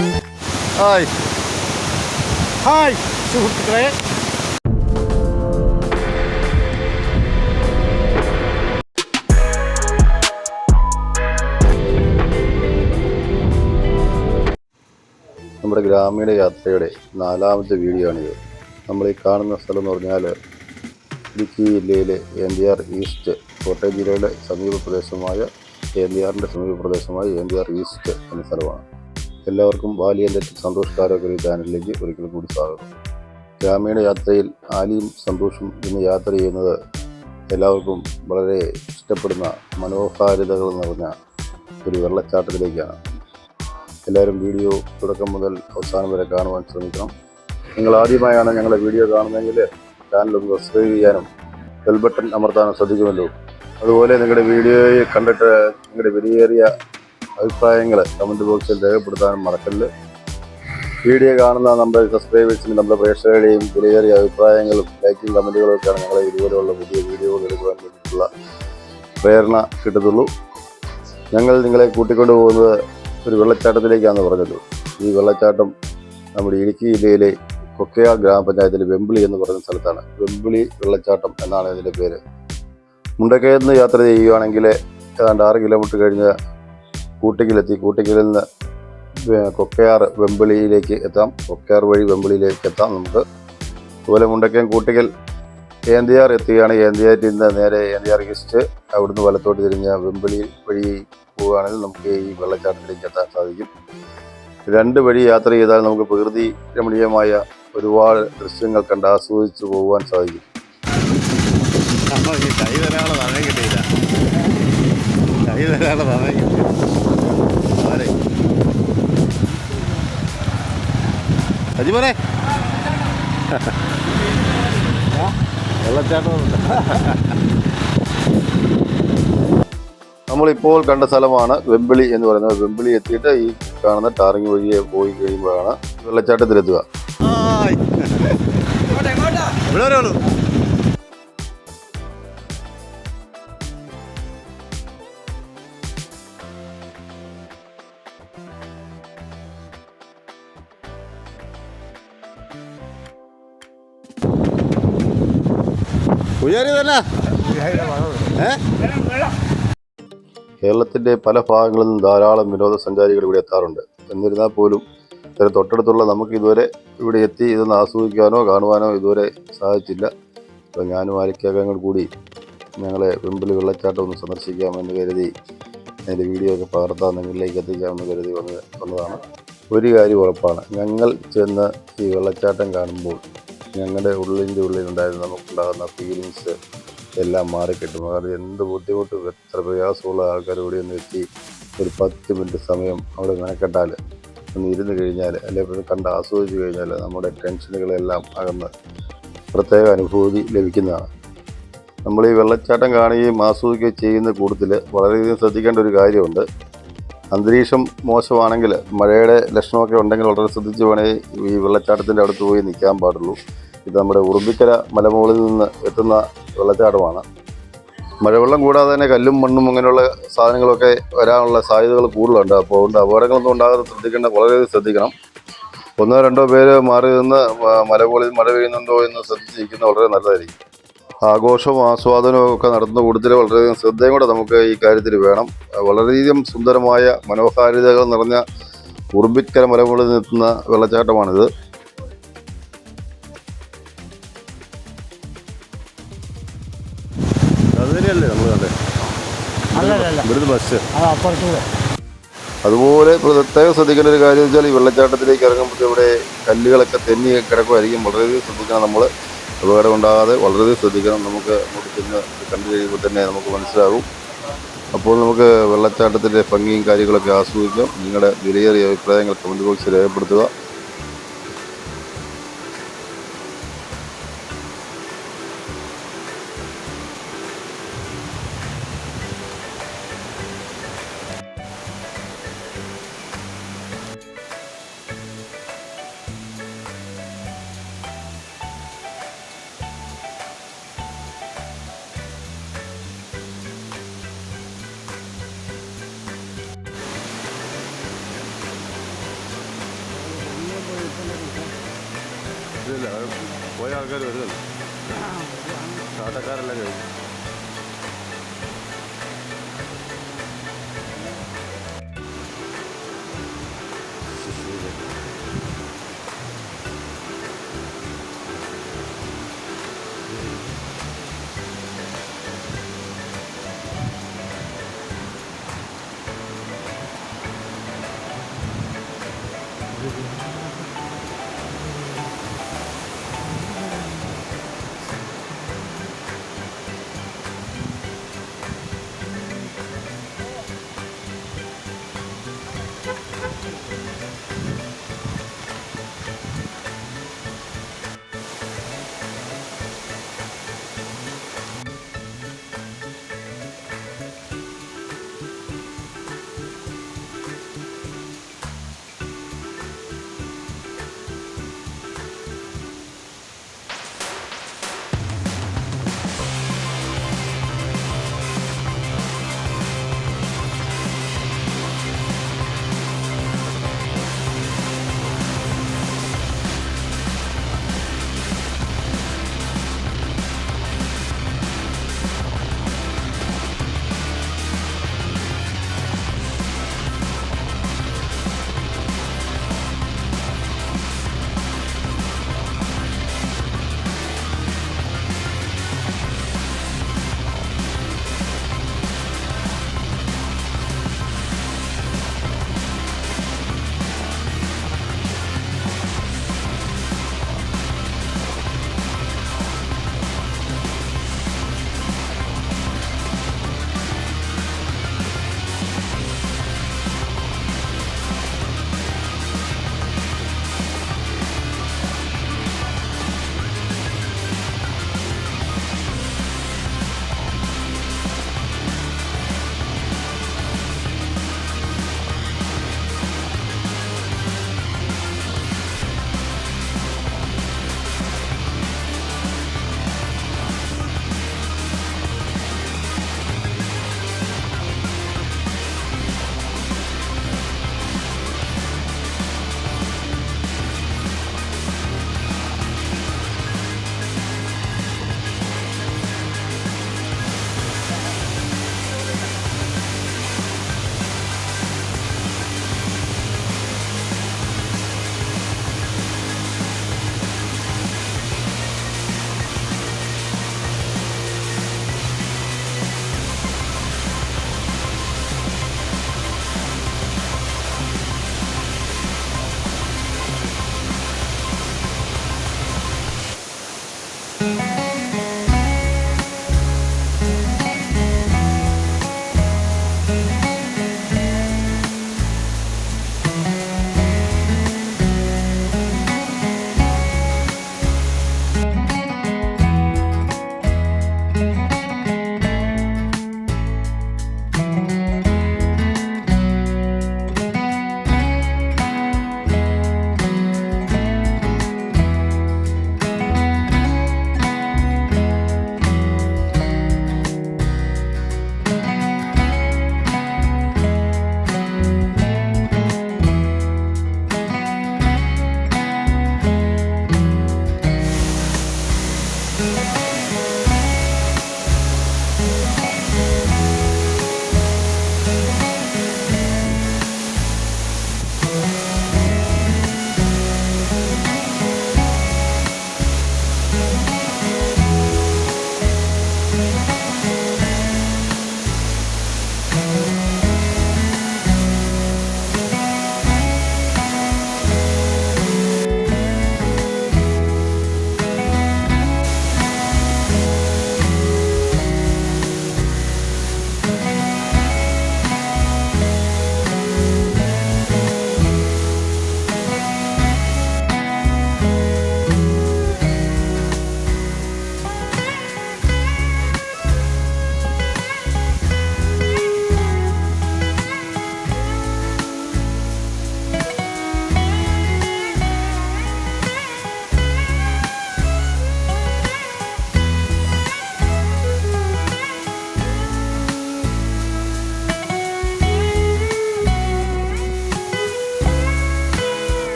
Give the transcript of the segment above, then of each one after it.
Hi. Hi സുഹൃത്തുക്കളെ. നമ്മുടെ ഗ്രാമീണ യാത്രയുടെ നാലാമത്തെ വീഡിയോ ആണിത്. നമ്മൾ ഈ കാണുന്ന സ്ഥലം എന്ന് പറഞ്ഞാൽ ഇടുക്കി ജില്ലയിലെ എൻ ഈസ്റ്റ് കോട്ടയം ജില്ലയുടെ സമീപ പ്രദേശമായ ആറിന്റെ സമീപ പ്രദേശമായ ആർ ഈസ്റ്റ് എന്ന സ്ഥലമാണ്. എല്ലാവർക്കും ബാലിയന്റെ സന്തോഷ് കാരോഗരി ചാനലിലേക്ക് ഒരിക്കൽ കൂടി സ്വാഗതം. ഗ്രാമീണ യാത്രയിൽ ആലിയും സന്തോഷും ഇന്ന് യാത്ര ചെയ്യുന്നത് എല്ലാവർക്കും വളരെ ഇഷ്ടപ്പെടുന്ന മനോഹാരിതകൾ നിറഞ്ഞ ഒരു വെള്ളച്ചാട്ടത്തിലേക്കാണ്. എല്ലാവരും വീഡിയോ തുടക്കം മുതൽ അവസാനം വരെ കാണുവാൻ ശ്രമിക്കണം. നിങ്ങൾ ആദ്യമായാണ് ഞങ്ങളുടെ വീഡിയോ കാണുന്നതെങ്കിൽ ചാനൽ ഒന്ന് സബ്സ്ക്രൈബ് ചെയ്യാനും ബെൽ ബട്ടൺ അമർത്താനും ശ്രദ്ധിക്കുമല്ലോ. അതുപോലെ നിങ്ങളുടെ വീഡിയോയെ കണ്ടിട്ട് നിങ്ങളുടെ വിലയേറിയ അഭിപ്രായങ്ങൾ കമന്റ് ബോക്സിൽ രേഖപ്പെടുത്താനും മറക്കല്ല്. വീഡിയോ കാണുന്ന നമ്മുടെ സബ്സ്ക്രൈബേഴ്സിനും നമ്മുടെ പ്രേക്ഷകരുടെയും വിലയേറിയ അഭിപ്രായങ്ങളും ലൈക്കും കമന്റുകളും ഒക്കെയാണ് ഞങ്ങളെ ഇതുപോലെയുള്ള പുതിയ വീഡിയോകൾ എടുക്കുവാൻ വേണ്ടിയിട്ടുള്ള പ്രേരണ കിട്ടത്തുള്ളൂ. ഞങ്ങൾ നിങ്ങളെ കൂട്ടിക്കൊണ്ടു പോകുന്നത് ഒരു വെള്ളച്ചാട്ടത്തിലേക്കാണെന്ന് പറഞ്ഞത്. ഈ വെള്ളച്ചാട്ടം നമ്മുടെ ഇടുക്കി ജില്ലയിലെ കൊക്കയ ഗ്രാമപഞ്ചായത്തിലെ വെമ്പിളി എന്ന് പറയുന്ന സ്ഥലത്താണ്. വെമ്പിളി വെള്ളച്ചാട്ടം എന്നാണ് ഇതിന്റെ പേര്. മുണ്ടക്കയത്ത് നിന്ന് യാത്ര ചെയ്യുകയാണെങ്കിൽ ഏതാണ്ട് ആറ് കിലോമീറ്റർ കഴിഞ്ഞ് കൂട്ടിക്കിലെത്തി. കൂട്ടിക്കലിൽ നിന്ന് കൊക്കയാർ വെമ്പിളിയിലേക്ക് എത്താം. കൊക്കയാർ വഴി വെമ്പിളിയിലേക്ക് എത്താം. നമുക്ക് അതുപോലെ മുണ്ടക്കയം കൂട്ടിക്കൽ ഏന്തിയാർ എത്തുകയാണ്. ഏന്തിയാറ്റിൽ നിന്ന് നേരെ ഏന്തിയാർ ഈസ്റ്റ് അവിടുന്ന് വലത്തോട്ട് തിരിഞ്ഞ വെമ്പിളി വഴി പോവുകയാണെങ്കിൽ നമുക്ക് ഈ വെള്ളച്ചാട്ടത്തിലേക്ക് എത്താൻ സാധിക്കും. രണ്ട് വഴി യാത്ര ചെയ്താൽ നമുക്ക് പ്രകൃതി രമണീയമായ ഒരുപാട് ദൃശ്യങ്ങൾ കണ്ട് ആസ്വദിച്ച് പോകുവാൻ സാധിക്കും. കൈ തരാനുള്ള സമയം കിട്ടിയില്ല. കൈ തരാനുള്ള സമയം കിട്ടിയില്ല ആരെ അജിമോനെ. വെള്ളച്ചാട്ടം നമ്മളിപ്പോൾ കണ്ട സ്ഥലമാണ് വെമ്പിളി എന്ന് പറയുന്നത്. വെമ്പിളി എത്തിയിട്ട് ഈ കാണുന്ന ടാറിങ് വഴിയെ പോയി കഴിയുമ്പോഴാണ് വെള്ളച്ചാട്ടത്തിലെത്തുക. ഇവിടെ ഉയരി തന്നെ. പല ഭാഗങ്ങളിൽ നിന്നും ധാരാളം വിനോദസഞ്ചാരികൾ ഇവിടെ എത്താറുണ്ട്. എന്നിരുന്നാൽ പോലും ഇതിന് തൊട്ടടുത്തുള്ള നമുക്ക് ഇതുവരെ ഇവിടെ എത്തി ഇതൊന്ന് ആസ്വദിക്കാനോ കാണുവാനോ ഇതുവരെ സാധിച്ചില്ല. അപ്പോൾ ഞാനും ആലിക്കാക്കങ്ങൾ കൂടി ഞങ്ങളെ പിമ്പിൽ വെള്ളച്ചാട്ടം ഒന്ന് സന്ദർശിക്കാമെന്ന് കരുതി അതിന്റെ വീഡിയോ ഒക്കെ പകർത്താൻ നിങ്ങളിലേക്ക് എത്തിക്കാമെന്ന് കരുതി വന്ന് വന്നതാണ്. ഒരു കാര്യം ഉറപ്പാണ്. ഞങ്ങൾ ചെന്ന് ഈ വെള്ളച്ചാട്ടം കാണുമ്പോൾ ഞങ്ങളുടെ ഉള്ളിന്റെ ഉള്ളിലുണ്ടായിരുന്ന നമുക്കുണ്ടാകുന്ന ഫീലിങ്സ് എല്ലാം മാറിക്കിട്ടും. കാരണം എന്ത് ബുദ്ധിമുട്ടും എത്ര പ്രയാസമുള്ള ആൾക്കാർ ഇവിടെ ഒന്ന് എത്തി ഒരു പത്ത് മിനിറ്റ് സമയം അവിടെ മെനക്കെട്ടാൽ ഒന്ന് ഇരുന്ന് കഴിഞ്ഞാൽ അല്ലെങ്കിൽ കണ്ട് ആസ്വദിച്ച് കഴിഞ്ഞാൽ നമ്മുടെ ടെൻഷനുകളെല്ലാം അകന്ന് പ്രത്യേക അനുഭൂതി ലഭിക്കുന്നതാണ്. നമ്മൾ ഈ വെള്ളച്ചാട്ടം കാണുകയും ആസ്വദിക്കുകയും ചെയ്യുന്ന കൂട്ടത്തിൽ വളരെയധികം ശ്രദ്ധിക്കേണ്ട ഒരു കാര്യമുണ്ട്. അന്തരീക്ഷം മോശമാണെങ്കിൽ മഴയുടെ ലക്ഷണമൊക്കെ ഉണ്ടെങ്കിൽ വളരെ ശ്രദ്ധിച്ച് വേണേ ഈ വെള്ളച്ചാട്ടത്തിന്റെ അടുത്ത് പോയി നിൽക്കാൻ പാടുള്ളൂ. ഇത് നമ്മുടെ ഉറുമ്പിക്കര മലമുകളിൽ നിന്ന് എത്തുന്ന വെള്ളച്ചാട്ടമാണ്. മഴവെള്ളം കൂടാതെ തന്നെ കല്ലും മണ്ണും അങ്ങനെയുള്ള സാധനങ്ങളൊക്കെ വരാനുള്ള സാധ്യതകൾ കൂടുതലുണ്ട്. അപ്പോൾ അതുകൊണ്ട് അപകടങ്ങളൊന്നും ഉണ്ടാകാതെ ശ്രദ്ധിക്കേണ്ട വളരെയധികം ശ്രദ്ധിക്കണം. ഒന്നോ രണ്ടോ പേര് മാറി നിന്ന് മലമുകളിൽ മഴ പെയ്യുന്നുണ്ടോ എന്ന് ശ്രദ്ധിച്ചിരിക്കുന്നത് വളരെ നല്ലതായിരിക്കും. ആഘോഷവും ആസ്വാദനവും ഒക്കെ നടത്തുന്ന കൂട്ടത്തിൽ വളരെയധികം ശ്രദ്ധയും കൂടെ നമുക്ക് ഈ കാര്യത്തിൽ വേണം. വളരെയധികം സുന്ദരമായ മനോഹാരിതകൾ നിറഞ്ഞ ഉറുമ്പിക്കര മലമുകളിൽ നിൽക്കുന്ന വെള്ളച്ചാട്ടമാണിത്. നമ്മൾ കണ്ടേ? ഇവിടുന്ന് ബസ് അതുപോലെ പ്രത്യേകം ശ്രദ്ധിക്കേണ്ട ഒരു കാര്യം വെച്ചാൽ ഈ വെള്ളച്ചാട്ടത്തിലേക്ക് ഇറങ്ങുമ്പോൾ ഇവിടെ കല്ലുകളൊക്കെ തെന്നി കിടക്കുമായിരിക്കും വളരെയധികം ശ്രദ്ധിക്കണം നമ്മൾ അപകടം ഉണ്ടാകാതെ വളരെയധികം ശ്രദ്ധിക്കണം. നമുക്ക് അങ്ങോട്ട് ചെന്ന് കണ്ടു കഴിയുമ്പോൾ തന്നെ നമുക്ക് മനസ്സിലാകും. അപ്പോൾ നമുക്ക് വെള്ളച്ചാട്ടത്തിന്റെ ഭംഗിയും കാര്യങ്ങളൊക്കെ ആസ്വദിക്കാം. നിങ്ങളുടെ വിലയേറിയ അഭിപ്രായങ്ങൾ കമന്റ് ബോക്സിൽ രേഖപ്പെടുത്തുക. അത് പോയ ആൾക്കാർ വരുന്നില്ല കാട്ടക്കാരെല്ലാം കഴിഞ്ഞു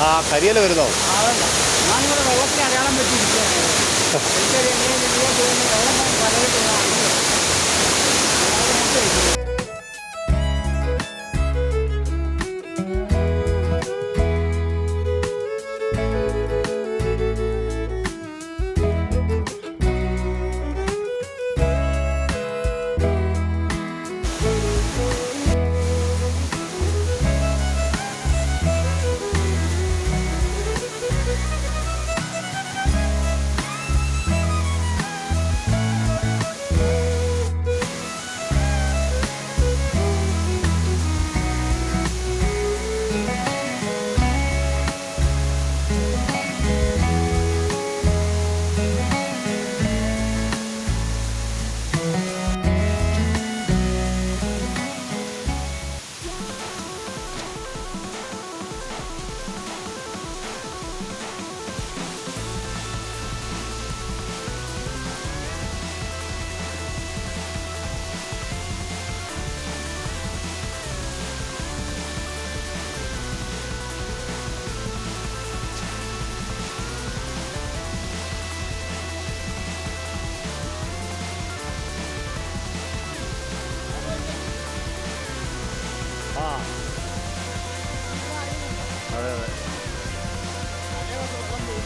ആ കരിയല വരുന്നോ? വെള്ളത്തിന് അടയാളം പറ്റിയിരിക്കുകയാണ്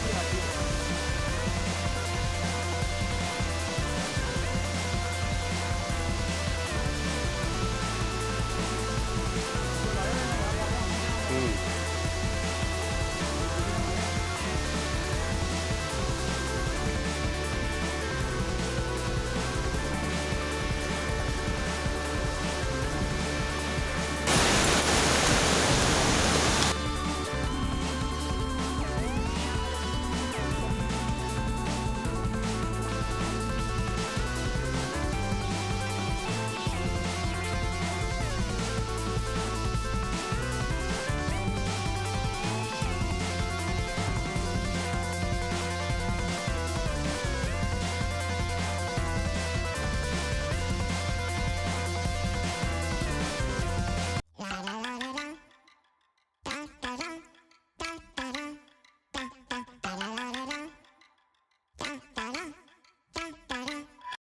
Yeah.